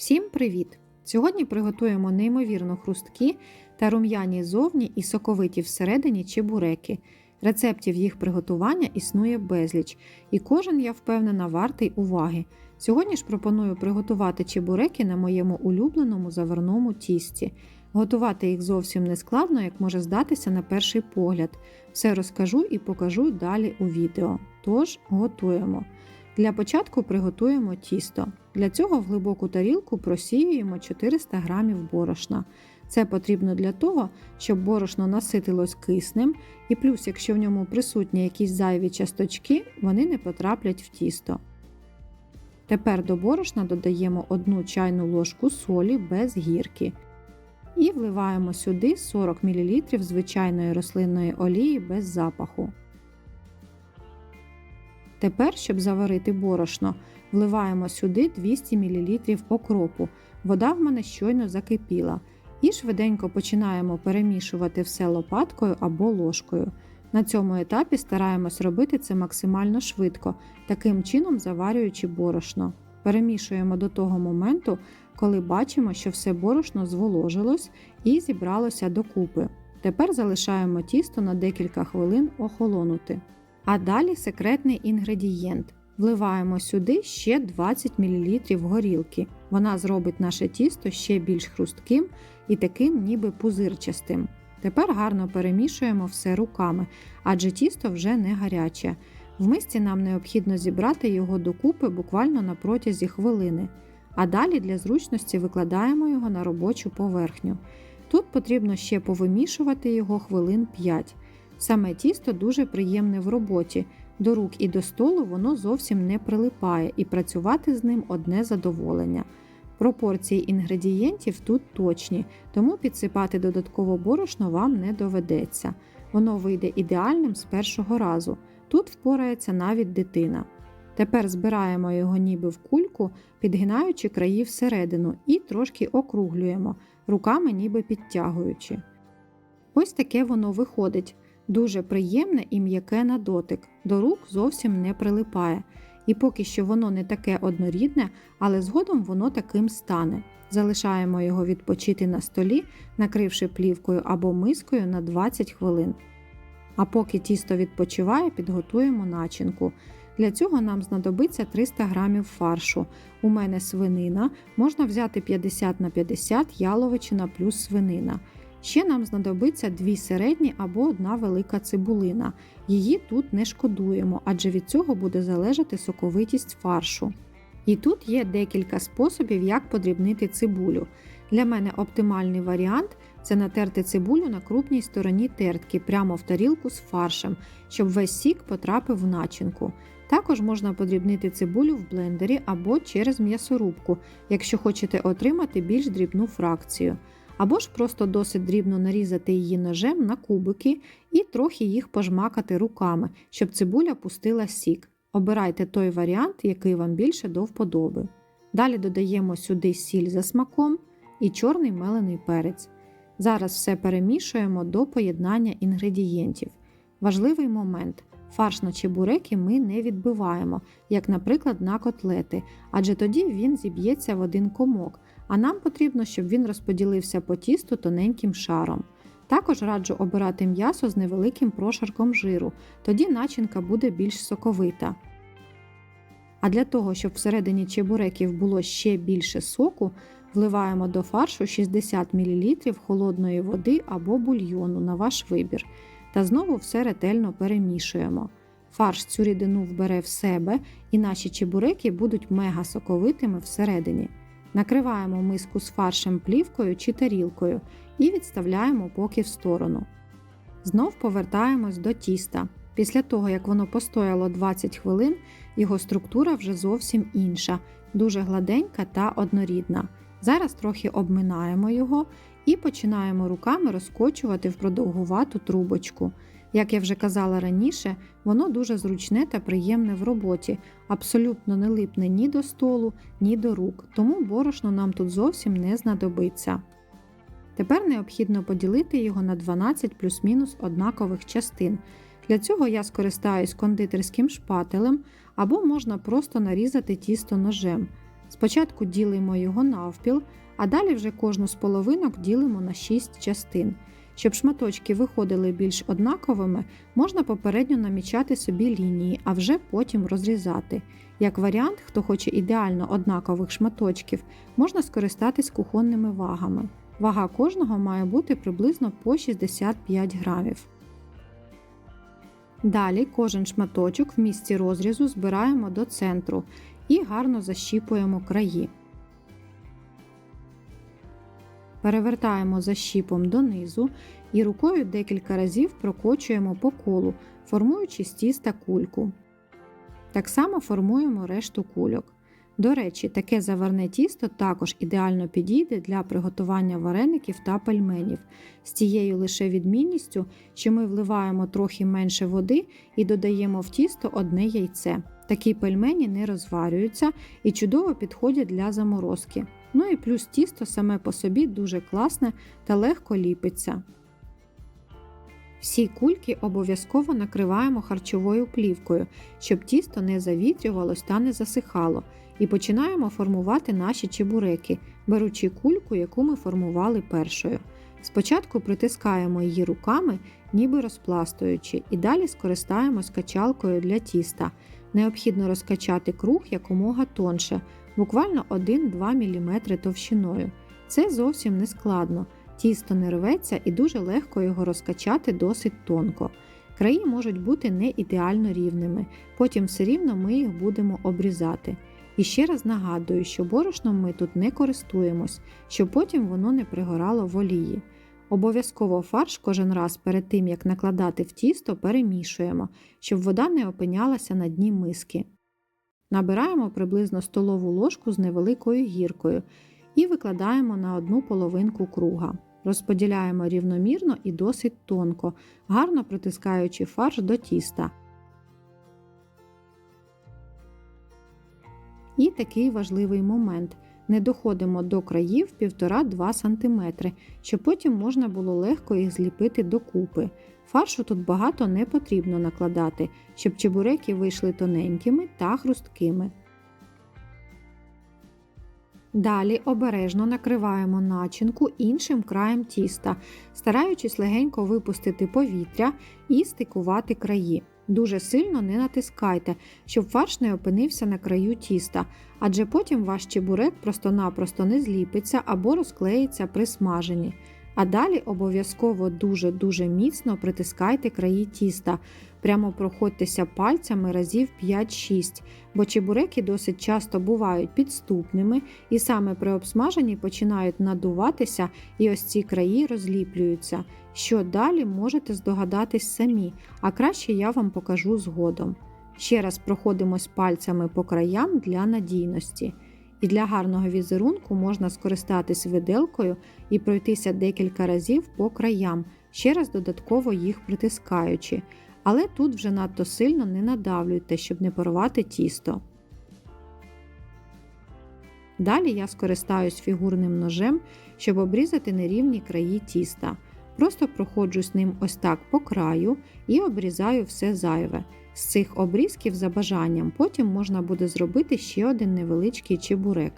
Всім привіт! Сьогодні приготуємо неймовірно хрусткі та рум'яні зовні і соковиті всередині чебуреки. Рецептів їх приготування існує безліч, і кожен, я впевнена, вартий уваги. Сьогодні ж пропоную приготувати чебуреки на моєму улюбленому заварному тісті. Готувати їх зовсім не складно, як може здатися на перший погляд. Все розкажу і покажу далі у відео. Тож готуємо. Для початку приготуємо тісто. Для цього в глибоку тарілку просіюємо 400 г борошна. Це потрібно для того, щоб борошно наситилось киснем, і плюс, якщо в ньому присутні якісь зайві часточки, вони не потраплять в тісто. Тепер до борошна додаємо 1 чайну ложку солі без гірки. І вливаємо сюди 40 мл звичайної рослинної олії без запаху. Тепер, щоб заварити борошно, вливаємо сюди 200 мл окропу. Вода в мене щойно закипіла. І швиденько починаємо перемішувати все лопаткою або ложкою. На цьому етапі стараємось робити це максимально швидко, таким чином заварюючи борошно. Перемішуємо до того моменту, коли бачимо, що все борошно зволожилось і зібралося докупи. Тепер залишаємо тісто на декілька хвилин охолонути. А далі секретний інгредієнт. Вливаємо сюди ще 20 мл горілки. Вона зробить наше тісто ще більш хрустким і таким ніби пузирчастим. Тепер гарно перемішуємо все руками, адже тісто вже не гаряче. В мисці нам необхідно зібрати його докупи буквально на протязі хвилини, а далі для зручності викладаємо його на робочу поверхню. Тут потрібно ще повимішувати його хвилин 5. Саме тісто дуже приємне в роботі, до рук і до столу воно зовсім не прилипає і працювати з ним одне задоволення. Пропорції інгредієнтів тут точні, тому підсипати додатково борошно вам не доведеться. Воно вийде ідеальним з першого разу. Тут впорається навіть дитина. Тепер збираємо його ніби в кульку, підгинаючи краї всередину і трошки округлюємо, руками ніби підтягуючи. Ось таке воно виходить. Дуже приємне і м'яке на дотик, до рук зовсім не прилипає. І поки що воно не таке однорідне, але згодом воно таким стане. Залишаємо його відпочити на столі, накривши плівкою або мискою на 20 хвилин. А поки тісто відпочиває, підготуємо начинку. Для цього нам знадобиться 300 г фаршу. У мене свинина, можна взяти 50 на 50 яловичина плюс свинина. Ще нам знадобиться дві середні або одна велика цибулина. Її тут не шкодуємо, адже від цього буде залежати соковитість фаршу. І тут є декілька способів, як подрібнити цибулю. Для мене оптимальний варіант це натерти цибулю на крупній стороні тертки прямо в тарілку з фаршем, щоб весь сік потрапив в начинку. Також можна подрібнити цибулю в блендері або через м'ясорубку, якщо хочете отримати більш дрібну фракцію або ж просто досить дрібно нарізати її ножем на кубики і трохи їх пожмакати руками, щоб цибуля пустила сік. Обирайте той варіант, який вам більше до вподоби. Далі додаємо сюди сіль за смаком і чорний мелений перець. Зараз все перемішуємо до поєднання інгредієнтів. Важливий момент. Фарш на чебуреки ми не відбиваємо, як, наприклад, на котлети, адже тоді він зіб'ється в один комок, а нам потрібно, щоб він розподілився по тісту тоненьким шаром. Також раджу обирати м'ясо з невеликим прошарком жиру, тоді начинка буде більш соковита. А для того, щоб всередині чебуреків було ще більше соку, вливаємо до фаршу 60 мл холодної води або бульйону на ваш вибір. Та знову все ретельно перемішуємо. Фарш цю рідину вбере в себе, і наші чебуреки будуть мега соковитими всередині. Накриваємо миску з фаршем плівкою чи тарілкою і відставляємо поки в сторону. Знов повертаємось до тіста. Після того, як воно постояло 20 хвилин, його структура вже зовсім інша, дуже гладенька та однорідна. Зараз трохи обминаємо його і починаємо руками розкочувати в продовгувату трубочку. Як я вже казала раніше, воно дуже зручне та приємне в роботі, абсолютно не липне ні до столу, ні до рук, тому борошно нам тут зовсім не знадобиться. Тепер необхідно поділити його на 12 плюс-мінус однакових частин. Для цього я скористаюсь кондитерським шпателем або можна просто нарізати тісто ножем. Спочатку ділимо його навпіл, а далі вже кожну з половинок ділимо на 6 частин. Щоб шматочки виходили більш однаковими, можна попередньо намічати собі лінії, а вже потім розрізати. Як варіант, хто хоче ідеально однакових шматочків, можна скористатись кухонними вагами. Вага кожного має бути приблизно по 65 грамів. Далі кожен шматочок в місці розрізу збираємо до центру і гарно защіпуємо краї. Перевертаємо защіпом донизу і рукою декілька разів прокочуємо по колу, формуючи з тіста кульку. Так само формуємо решту кульок. До речі, таке заварне тісто також ідеально підійде для приготування вареників та пельменів, з тією лише відмінністю, що ми вливаємо трохи менше води і додаємо в тісто одне яйце. Такі пельмені не розварюються і чудово підходять для заморозки. Ну і плюс тісто саме по собі дуже класне та легко ліпиться. Всі кульки обов'язково накриваємо харчовою плівкою, щоб тісто не завітрювалось та не засихало, і починаємо формувати наші чебуреки, беручи кульку, яку ми формували першою. Спочатку притискаємо її руками, ніби розпластуючи, і далі скористаємось качалкою для тіста. Необхідно розкачати круг якомога тонше, буквально 1-2 мм товщиною. Це зовсім не складно. Тісто не рветься і дуже легко його розкачати досить тонко. Краї можуть бути не ідеально рівними, потім все рівно ми їх будемо обрізати. І ще раз нагадую, що борошном ми тут не користуємось, щоб потім воно не пригорало в олії. Обов'язково фарш кожен раз перед тим, як накладати в тісто, перемішуємо, щоб вода не опинялася на дні миски. Набираємо приблизно столову ложку з невеликою гіркою і викладаємо на одну половинку круга. Розподіляємо рівномірно і досить тонко, гарно притискаючи фарш до тіста. І такий важливий момент. Не доходимо до країв 1,5-2 см, щоб потім можна було легко їх зліпити докупи. Фаршу тут багато не потрібно накладати, щоб чебуреки вийшли тоненькими та хрусткими. Далі обережно накриваємо начинку іншим краєм тіста, стараючись легенько випустити повітря і стикувати краї. Дуже сильно не натискайте, щоб фарш не опинився на краю тіста, адже потім ваш чебурек просто-напросто не зліпиться або розклеїться при смаженні. А далі обов'язково дуже-дуже міцно притискайте краї тіста, прямо проходьтеся пальцями разів 5-6, бо чебуреки досить часто бувають підступними і саме при обсмаженні починають надуватися і ось ці краї розліплюються. Що далі можете здогадатись самі, а краще я вам покажу згодом. Ще раз проходимось пальцями по краям для надійності. І для гарного візерунку можна скористатись виделкою і пройтися декілька разів по краям, ще раз додатково їх притискаючи. Але тут вже надто сильно не надавлюйте, щоб не порвати тісто. Далі я скористаюсь фігурним ножем, щоб обрізати нерівні краї тіста. Просто проходжусь ним ось так по краю і обрізаю все зайве. З цих обрізків за бажанням потім можна буде зробити ще один невеличкий чебурек.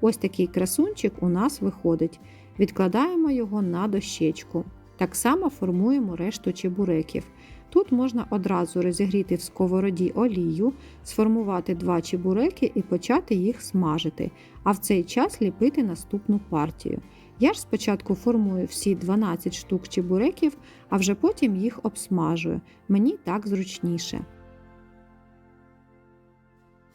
Ось такий красунчик у нас виходить. Відкладаємо його на дощечку. Так само формуємо решту чебуреків. Тут можна одразу розігріти в сковороді олію, сформувати два чебуреки і почати їх смажити, а в цей час ліпити наступну партію. Я ж спочатку формую всі 12 штук чебуреків, а вже потім їх обсмажую. Мені так зручніше.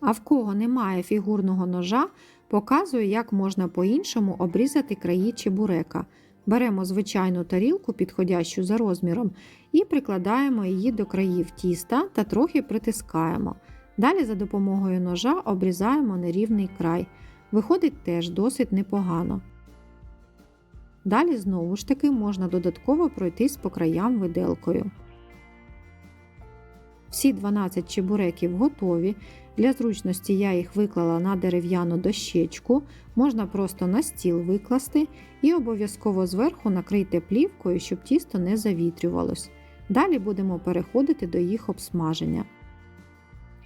А в кого немає фігурного ножа, показую, як можна по-іншому обрізати краї чебурека. Беремо звичайну тарілку, підходящу за розміром, і прикладаємо її до країв тіста та трохи притискаємо. Далі за допомогою ножа обрізаємо нерівний край. Виходить теж досить непогано. Далі знову ж таки можна додатково пройтись по краям виделкою. Всі 12 чебуреків готові. Для зручності я їх виклала на дерев'яну дощечку, можна просто на стіл викласти і обов'язково зверху накрийте плівкою, щоб тісто не завітрювалось. Далі будемо переходити до їх обсмаження.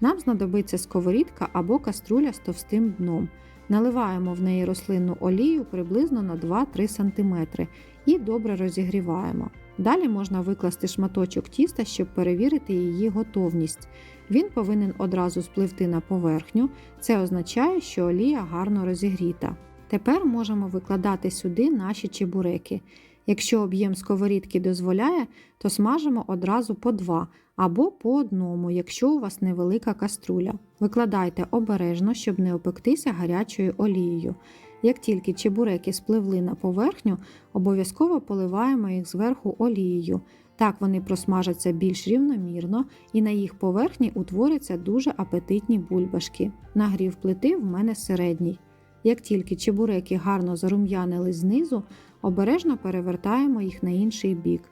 Нам знадобиться сковорідка або каструля з товстим дном. Наливаємо в неї рослинну олію приблизно на 2-3 см і добре розігріваємо. Далі можна викласти шматочок тіста, щоб перевірити її готовність. Він повинен одразу спливти на поверхню, це означає, що олія гарно розігріта. Тепер можемо викладати сюди наші чебуреки. Якщо об'єм сковорідки дозволяє, то смажимо одразу по два або по одному, якщо у вас невелика каструля. Викладайте обережно, щоб не опектися гарячою олією. Як тільки чебуреки спливли на поверхню, обов'язково поливаємо їх зверху олією. Так вони просмажаться більш рівномірно і на їх поверхні утворяться дуже апетитні бульбашки. Нагрів плити в мене середній. Як тільки чебуреки гарно зарум'янили знизу, обережно перевертаємо їх на інший бік.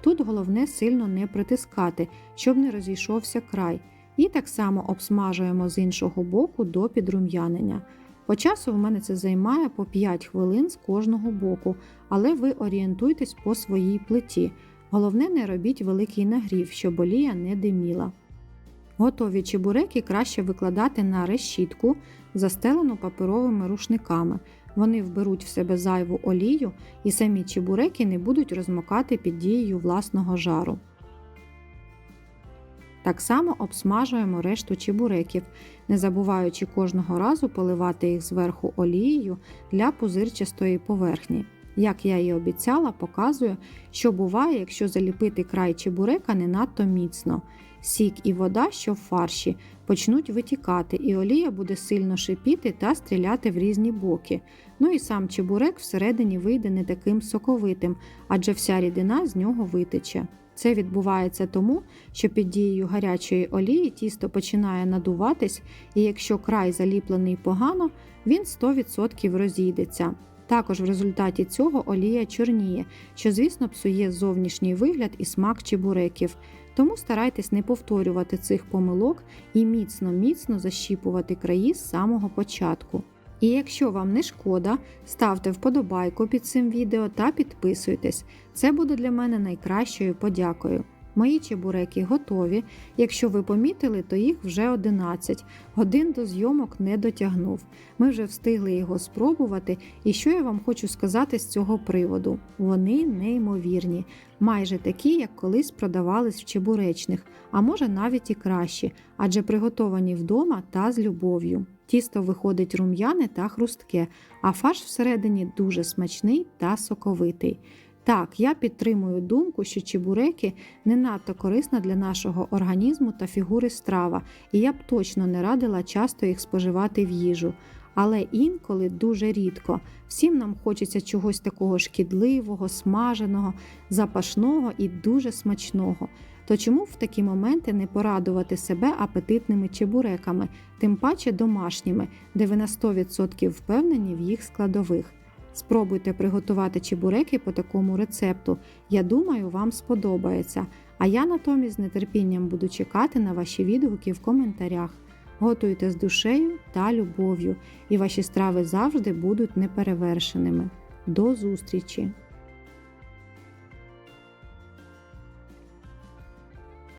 Тут головне сильно не притискати, щоб не розійшовся край, і так само обсмажуємо з іншого боку до підрум'янення. По часу в мене це займає по 5 хвилин з кожного боку, але ви орієнтуйтесь по своїй плиті. Головне, не робіть великий нагрів, щоб олія не диміла. Готові чебуреки краще викладати на решітку, застелену паперовими рушниками. Вони вберуть в себе зайву олію і самі чебуреки не будуть розмокати під дією власного жару. Так само обсмажуємо решту чебуреків, не забуваючи кожного разу поливати їх зверху олією для пузирчастої поверхні. Як я і обіцяла, показую, що буває, якщо заліпити край чебурека не надто міцно. Сік і вода, що в фарші, почнуть витікати, і олія буде сильно шипіти та стріляти в різні боки. Ну і сам чебурек всередині вийде не таким соковитим, адже вся рідина з нього витече. Це відбувається тому, що під дією гарячої олії тісто починає надуватись, і якщо край заліплений погано, він 100% розійдеться. Також в результаті цього олія чорніє, що, звісно, псує зовнішній вигляд і смак чебуреків. Тому старайтесь не повторювати цих помилок і міцно-міцно защіпувати краї з самого початку. І якщо вам не шкода, ставте вподобайку під цим відео та підписуйтесь. Це буде для мене найкращою подякою. Мої чебуреки готові. Якщо ви помітили, то їх вже 11. Годин до зйомок не дотягнув. Ми вже встигли його спробувати, і що я вам хочу сказати з цього приводу? Вони неймовірні, майже такі, як колись продавались в чебуречних, а може навіть і кращі, адже приготовані вдома та з любов'ю. Тісто виходить рум'яне та хрустке, а фарш всередині дуже смачний та соковитий. Так, я підтримую думку, що чебуреки не надто корисна для нашого організму та фігури страва, і я б точно не радила часто їх споживати в їжу. Але інколи дуже рідко. Всім нам хочеться чогось такого шкідливого, смаженого, запашного і дуже смачного. То чому в такі моменти не порадувати себе апетитними чебуреками, тим паче домашніми, де ви на 100% впевнені в їх складових? Спробуйте приготувати чебуреки по такому рецепту. Я думаю, вам сподобається. А я натомість з нетерпінням буду чекати на ваші відгуки в коментарях. Готуйте з душею та любов'ю, і ваші страви завжди будуть неперевершеними. До зустрічі!